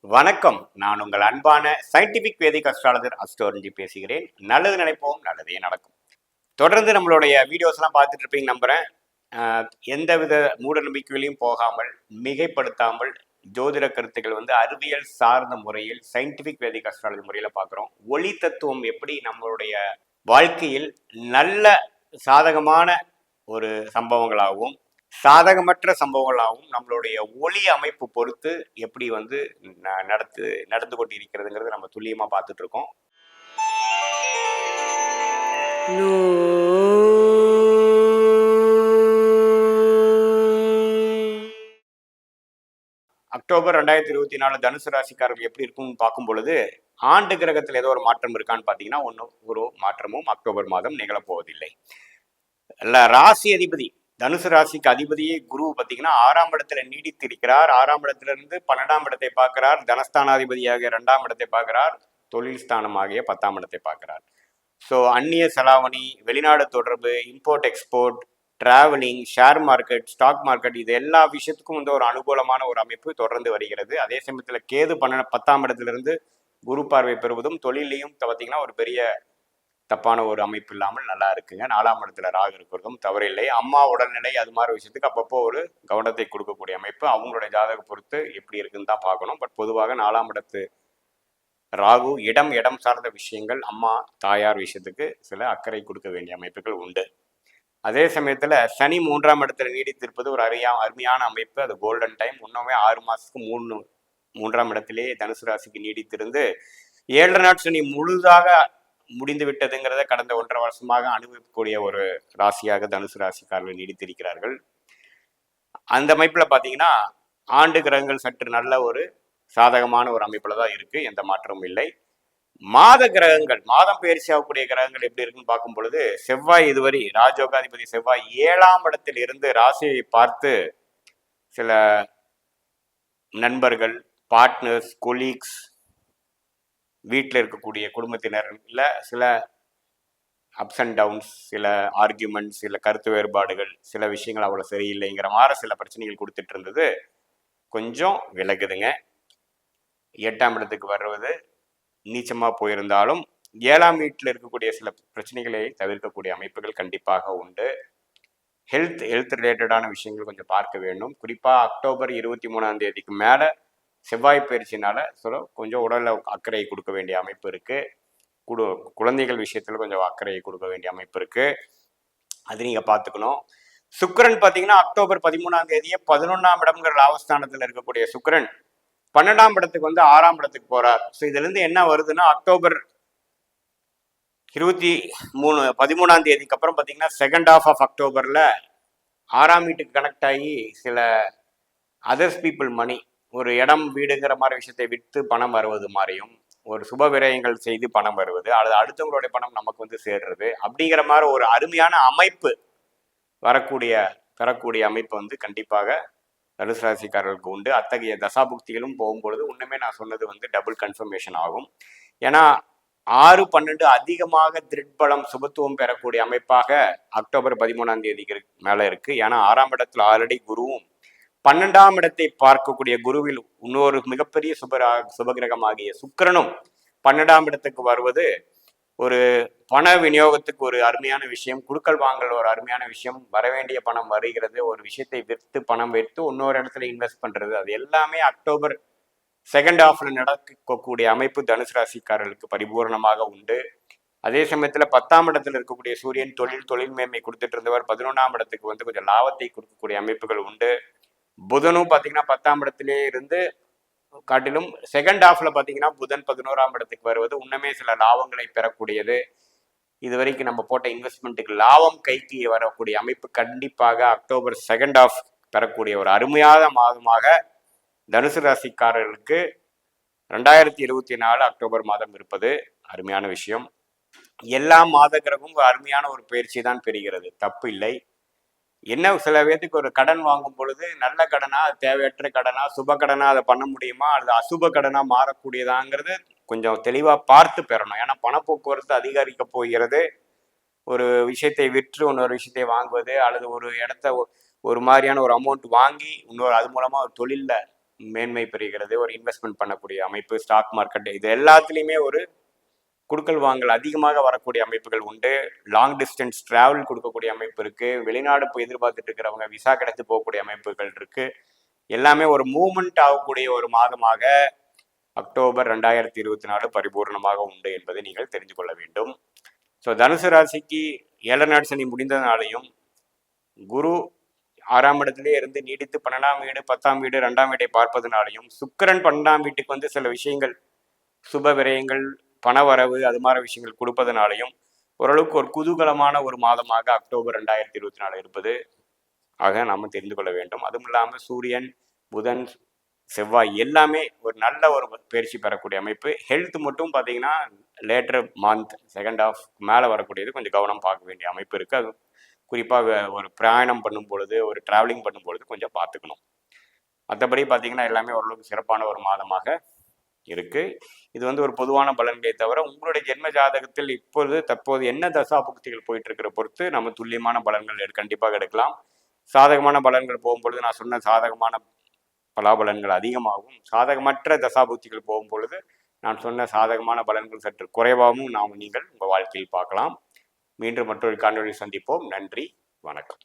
வணக்கம். நான் உங்கள் அன்பான சயின்டிபிக் வேதிக் அஸ்ட்ராலஜர் அஸ்டோரஞ்சி பேசுகிறேன். நல்லது நினைப்போம் நல்லதே நடக்கும். தொடர்ந்து நம்மளுடைய வீடியோஸ்லாம் பார்த்துட்டு இருப்பீங்க நம்புகிறேன் ஆஹ் எந்தவித மூட நம்பிக்கைகளையும் போகாமல் மிகைப்படுத்தாமல் ஜோதிட கருத்துக்கள் வந்து அறிவியல் சார்ந்த முறையில் சயின்டிபிக் வேதிக் அஸ்ட்ராலஜி முறையில் பார்க்குறோம். ஒளி தத்துவம் எப்படி நம்மளுடைய வாழ்க்கையில் நல்ல சாதகமான ஒரு சம்பவங்களாகவும் சாதகமற்ற சம்பவங்களாகவும் நம்மளுடைய ஒளி அமைப்பு பொறுத்து எப்படி வந்து ந- நடத்து நடந்து கொண்டு இருக்கிறதுங்கிறது நம்ம துல்லியமாக பார்த்துட்டு இருக்கோம் அக்டோபர் ரெண்டாயிரத்தி இருபத்தி நாலு தனுசு ராசிக்காரர்கள் எப்படி இருக்கும்னு பார்க்கும் பொழுது ஆண்டு கிரகத்தில் ஏதோ ஒரு மாற்றம் இருக்கான்னு பார்த்தீங்கன்னா ஒன்றும் ஒரு மாற்றமும் அக்டோபர் மாதம் நிகழப்போவதில்லை. ராசி அதிபதி. தனுசு ராசிக்கு அதிபதியே குரு பார்த்தீங்கன்னா ஆறாம் இடத்துல நீடித்திருக்கிறார். ஆறாம் இடத்துல இருந்து பன்னெண்டாம் இடத்தை பார்க்கிறார். தனஸ்தானாதிபதியாக இரண்டாம் இடத்தை பார்க்கிறார். தொழில் ஸ்தானமாகிய பத்தாம் இடத்தை பார்க்கிறார். ஸோ அந்நிய செலாவணி வெளிநாடு தொடர்பு import export travelling share market stock market இது எல்லா விஷயத்துக்கும் வந்து ஒரு அனுகூலமான ஒரு அமைப்பு தொடர்ந்து வருகிறது. அதே சமயத்தில் கேது பன்ன பத்தாம் இடத்துலேருந்து குரு பார்வை பெறுவதும் தொழிலையும் பார்த்தீங்கன்னா ஒரு பெரிய தப்பான ஒரு அமைப்பு இல்லாமல் நல்லா இருக்குங்க. நாலாம் இடத்துல ராகு இருக்கிறதும் தவறில்லை அம்மா உடல்நிலை அது மாதிரி விஷயத்துக்கு அப்பப்போ ஒரு கவனத்தை கொடுக்கக்கூடிய அமைப்பு. அவங்களுடைய ஜாதக பொறுத்து எப்படி இருக்குன்னு தான் பார்க்கணும். பட் பொதுவாக நாலாம் இடத்து ராகு இடம் இடம் சார்ந்த விஷயங்கள் அம்மா தாயார் விஷயத்துக்கு சில அக்கறை கொடுக்க வேண்டிய அமைப்புகள் உண்டு. அதே சமயத்துல சனி மூன்றாம் இடத்துல நீடித்திருப்பது ஒரு அறியா அருமையான அமைப்பு. அது கோல்டன் டைம் இன்னுமே ஆறு மாசத்துக்கு மூணு மூன்றாம் இடத்திலேயே தனுசு ராசிக்கு நீடித்திருந்து ஏழரை நாட் சனி முழுதாக முடிந்து விட்டதுங்கிறத கடந்த ஒன்றரை வருஷமாக அனுபவிக்கக்கூடிய ஒரு ராசியாக தனுசு ராசிக்காரர்கள் நீடித்திருக்கிறார்கள். அந்த அமைப்பில் பார்த்தீங்கன்னா ஆண்டு கிரகங்கள் சற்று நல்ல ஒரு சாதகமான ஒரு அமைப்பில் தான் இருக்கு எந்த மாற்றமும் இல்லை. மாத கிரகங்கள் மாதம் பயிற்சி ஆகக்கூடிய கிரகங்கள் எப்படி இருக்குன்னு பார்க்கும் பொழுது செவ்வாய் இதுவரை ராஜோகாதிபதி செவ்வாய் ஏழாம் இடத்தில் இருந்து ராசியை பார்த்து சில நண்பர்கள் பார்ட்னர்ஸ் கொலீக்ஸ் வீட்டில் இருக்கக்கூடிய குடும்பத்தினர் இல்லை சில அப்ஸ் அண்ட் டவுன்ஸ் சில ஆர்கியூமெண்ட்ஸ் சில கருத்து வேறுபாடுகள் சில விஷயங்கள் அவ்வளோ சரியில்லைங்கிற மாதிரி சில பிரச்சனைகள் கொடுத்துட்டு இருந்தது கொஞ்சம் விலகுதுங்க. எட்டாம் இடத்துக்கு வர்றது நீச்சமாக போயிருந்தாலும் ஏழாம் வீட்டில் இருக்கக்கூடிய சில பிரச்சனைகளை தவிர்க்கக்கூடிய அமைப்புகள் கண்டிப்பாக உண்டு. ஹெல்த் ஹெல்த் ரிலேட்டடான விஷயங்கள் கொஞ்சம் பார்க்க வேண்டும். குறிப்பாக அக்டோபர் இருபத்தி மூணாம் தேதிக்கு மேலே செவ்வாய் பயிற்சினால சொல்ல கொஞ்சம் உடலில் அக்கறை கொடுக்க வேண்டிய அமைப்பு இருக்குது குடு குழந்தைகள் விஷயத்தில் கொஞ்சம் அக்கறையை கொடுக்க வேண்டிய அமைப்பு இருக்குது அது நீங்கள் பார்த்துக்கணும் சுக்கரன் பார்த்தீங்கன்னா அக்டோபர் பதிமூணாம் தேதியே பதினொன்றாம் இடம்ங்கிற லாபஸ்தானத்தில் இருக்கக்கூடிய சுக்கரன் பன்னெண்டாம் இடத்துக்கு வந்து ஆறாம் இடத்துக்கு போகிறார் ஸோ இதுலேருந்து என்ன வருதுன்னா அக்டோபர் இருபத்தி மூணு பதிமூணாம் தேதிக்கு அப்புறம் பார்த்தீங்கன்னா செகண்ட் ஆஃப் ஆஃப் அக்டோபரில் ஆறாம் வீட்டுக்கு கனெக்ட் ஆகி சில அதர்ஸ் பீப்புள் மணி ஒரு இடம் வீடுங்கிற மாதிரி விஷயத்தை விற்று பணம் வருவது மாதிரியும் ஒரு சுப விரயங்கள் செய்து பணம் வருவது அல்லது அடுத்தவங்களுடைய பணம் நமக்கு வந்து சேர்றது அப்படிங்கிற மாதிரி ஒரு அருமையான அமைப்பு வரக்கூடிய பெறக்கூடிய அமைப்பு வந்து கண்டிப்பாக தனுசு ராசிக்காரர்களுக்கு உண்டு. அத்தகைய தசாபுக்திகளும் போகும்பொழுது இன்னுமே நான் சொன்னது வந்து டபுள் கன்ஃபர்மேஷன் ஆகும். ஏன்னா ஆறு பன்னெண்டு அதிகமாக திருட்பலம் சுபத்துவம் பெறக்கூடிய அமைப்பாக அக்டோபர் பதிமூணாம் தேதிக்கு மேலே இருக்குது ஏன்னா ஆறாம் இடத்துல ஆல்ரெடி குருவும் பன்னெண்டாம் இடத்தை பார்க்கக்கூடிய குருவில் இன்னொரு மிகப்பெரிய சுபரா சுபகிரகமாகிய சுக்கிரனும் பன்னெண்டாம் இடத்துக்கு வருவது ஒரு பண விநியோகத்துக்கு ஒரு அருமையான விஷயம் குடுக்கல் வாங்கல் ஒரு அருமையான விஷயம் வரவேண்டிய பணம் வருகிறது ஒரு விஷயத்தை விற்று பணம் வைத்து இன்னொரு இடத்துல இன்வெஸ்ட் பண்றது. அது எல்லாமே அக்டோபர் செகண்ட் ஹாஃப்ல நடக்கக்கூடிய அமைப்பு தனுசு ராசிக்காரர்களுக்கு பரிபூர்ணமாக உண்டு. அதே சமயத்துல பத்தாம் இடத்துல இருக்கக்கூடிய சூரியன் தொழில் தொழில் மேன்மை கொடுத்துட்டு இருந்தவர் பதினொன்றாம் இடத்துக்கு வந்து கொஞ்சம் லாபத்தை கொடுக்கக்கூடிய அமைப்புகள் உண்டு. புதனும் பார்த்தீங்கன்னா பத்தாம் இடத்திலே இருந்து காட்டிலும் செகண்ட் ஹாஃப்ல பார்த்தீங்கன்னா புதன் பதினோராம் இடத்துக்கு வருவது இன்னுமே சில லாபங்களை பெறக்கூடியது. இது வரைக்கும் நம்ம போட்ட இன்வெஸ்ட்மெண்ட்டுக்கு லாபம் கைக்கு வரக்கூடிய அமைப்பு கண்டிப்பாக அக்டோபர் செகண்ட் ஆஃப் பெறக்கூடிய ஒரு அருமையான மாதமாக தனுசு ராசிக்காரர்களுக்கு ரெண்டாயிரத்தி இருபத்தி நாலு அக்டோபர் மாதம் இருப்பது அருமையான விஷயம். எல்லா மாத கிரகமும் அருமையான ஒரு பயிற்சி தான் பெறுகிறது. தப்பு இல்லை. என்ன சில பேர்த்துக்கு ஒரு கடன் வாங்கும் பொழுது நல்ல கடனா தேவையற்ற கடனா சுப கடனா அதை பண்ண முடியுமா? அல்லது அசுப கடனா மாறக்கூடியதாங்கிறது கொஞ்சம் தெளிவாக பார்த்து பெறணும். ஏன்னா பணப்போக்குவரத்து அதிகரிக்க போகிறது. ஒரு விஷயத்தை விற்று இன்னொரு விஷயத்தை வாங்குவது அல்லது ஒரு இடத்த ஒரு மாதிரியான ஒரு அமௌண்ட் வாங்கி இன்னொரு அது மூலமாக ஒரு தொழிலில் மேன்மை பெறுகிறது ஒரு இன்வெஸ்ட்மெண்ட் பண்ணக்கூடிய அமைப்பு ஸ்டாக் மார்க்கெட் இது எல்லாத்துலேயுமே ஒரு குடுக்கல் வாங்கல் அதிகமாக வரக்கூடிய அமைப்புகள் உண்டு. லாங் டிஸ்டன்ஸ் டிராவல் கொடுக்கக்கூடிய அமைப்பு இருக்கு. வெளிநாடு போய் எதிர்பார்த்துட்டு இருக்கிறவங்க விசா கிடைத்து போகக்கூடிய அமைப்புகள் இருக்கு. எல்லாமே ஒரு மூவ்மெண்ட் ஆகக்கூடிய ஒரு மாதமாக அக்டோபர் ரெண்டாயிரத்தி இருபத்தி நாலு பரிபூர்ணமாக உண்டு என்பதை நீங்கள் தெரிந்து கொள்ள வேண்டும். ஸோ தனுசு ராசிக்கு ஏழரை நாடு சனி முடிந்ததுனாலையும் குரு ஆறாம் இடத்திலே இருந்து நீடித்து பன்னெண்டாம் வீடு பத்தாம் வீடு ரெண்டாம் வீட்டை பார்ப்பதனாலையும் சுக்கிரன் பன்னெண்டாம் வீட்டுக்கு வந்து சில விஷயங்கள் சுப விரயங்கள் பணவரவு அது மாதிரி விஷயங்கள் கொடுப்பதனாலையும் ஓரளவுக்கு ஒரு குதூகலமான ஒரு மாதமாக அக்டோபர் ரெண்டாயிரத்தி இருபத்தி நாலு இருப்பது. ஆக நாம் தெரிந்து கொள்ள வேண்டும். அதுவும் இல்லாமல் சூரியன் புதன் செவ்வாய் எல்லாமே ஒரு நல்ல ஒரு பயிற்சி பெறக்கூடிய அமைப்பு. ஹெல்த் மட்டும் பார்த்தீங்கன்னா லேட்டர் மந்த் செகண்ட் ஆஃப் மேலே வரக்கூடியது கொஞ்சம் கவனம் பார்க்க வேண்டிய அமைப்பு இருக்குது அது குறிப்பாக ஒரு பிரயாணம் பண்ணும் பொழுது ஒரு டிராவலிங் பண்ணும் பொழுது கொஞ்சம் பார்த்துக்கணும். மற்றபடி பார்த்தீங்கன்னா எல்லாமே ஓரளவுக்கு சிறப்பான ஒரு மாதமாக இருக்கு. இது வந்து ஒரு பொதுவான பலன்களை தவிர உங்களுடைய ஜென்ம ஜாதகத்தில் இப்பொழுது தற்போது என்ன தசா புக்திகள் போயிட்டு இருக்கிற பொறுத்து நம்ம துல்லியமான பலன்கள் எடு- கண்டிப்பாக எடுக்கலாம். சாதகமான பலன்கள் போகும்பொழுது நான் சொன்ன சாதகமான பலாபலன்கள் அதிகமாகும். சாதகமற்ற தசாபுக்திகள் போகும் பொழுது நான் சொன்ன சாதகமான பலன்கள் சற்று குறைவாகவும் நாம் நீங்கள் உங்கள் வாழ்க்கையில் பார்க்கலாம். மீண்டும் மற்றொரு காணொலியில் சந்திப்போம். நன்றி. வணக்கம்.